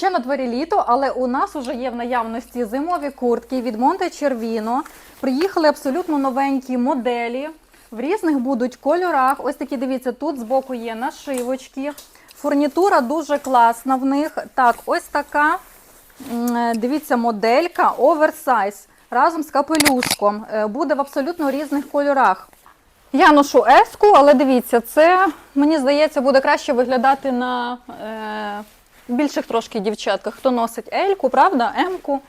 Ще на дворі літо, але у нас вже є в наявності зимові куртки від Монте Червіно. Приїхали абсолютно новенькі моделі. В різних будуть кольорах. Ось такі, дивіться, тут збоку є нашивочки. Фурнітура дуже класна в них. Так, ось така. Дивіться, моделька оверсайз разом з капелюшком. Е, Буде в абсолютно різних кольорах. Я ношу еску, але дивіться, це мені здається буде краще виглядати на е, більших трошки дівчатках. Хто носить ельку, правда? Емку.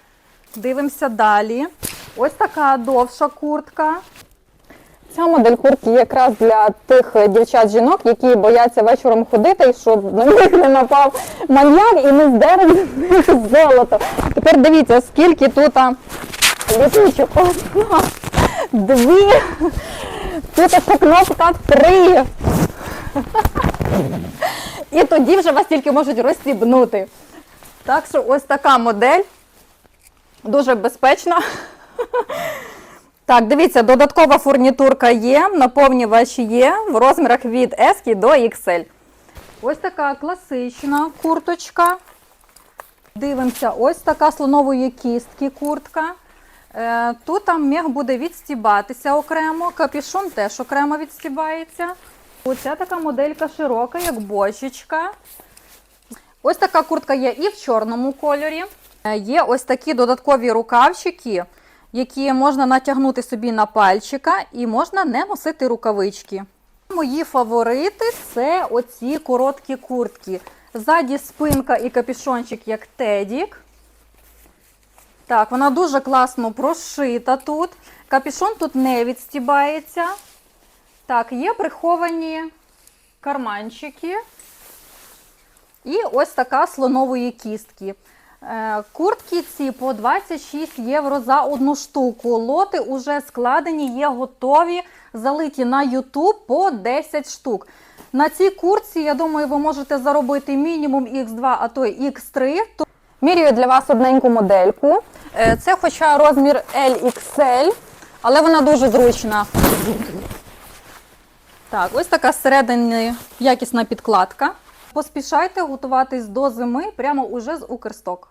Дивимося далі. Ось така довша куртка. Ця модель куртки якраз для тих дівчат-жінок, які бояться вечором ходити, щоб на них не напав маньяк і не здерев з золото. Тепер дивіться, скільки тут літучок. Одна, дві. Тут кнопка три. І тоді вже вас тільки можуть розстібнути. Так що ось така модель. Дуже безпечна. Так, дивіться, додаткова фурнітурка є, наповнювач є в розмірах від S до XL. Ось така класична курточка. Дивимося, ось така слонової кістки куртка. Е, Тут там мех буде відстібатися окремо, капюшон теж окремо відстібається. Оця така моделька широка, як бочечка. Ось така куртка є і в чорному кольорі. Е, Є ось такі додаткові рукавчики, які можна натягнути собі на пальчика і можна не носити рукавички. Мої фаворити це оці короткі куртки. Ззаді спинка і капюшончик як тедік. Так, вона дуже класно прошита тут. Капюшон тут не відстібається. Так, є приховані карманчики. І ось така слонової кістки. Е, Куртки ці по 26 євро за одну штуку. Лоти вже складені, є готові, залиті на YouTube по 10 штук. На цій куртці, я думаю, ви можете заробити мінімум X2, а то й X3. То- Міряю для вас одненьку модельку. Е, Це хоча розмір LXL, але вона дуже зручна. Так, ось така зсередини якісна підкладка. Поспішайте готуватись до зими прямо уже з Укрсток.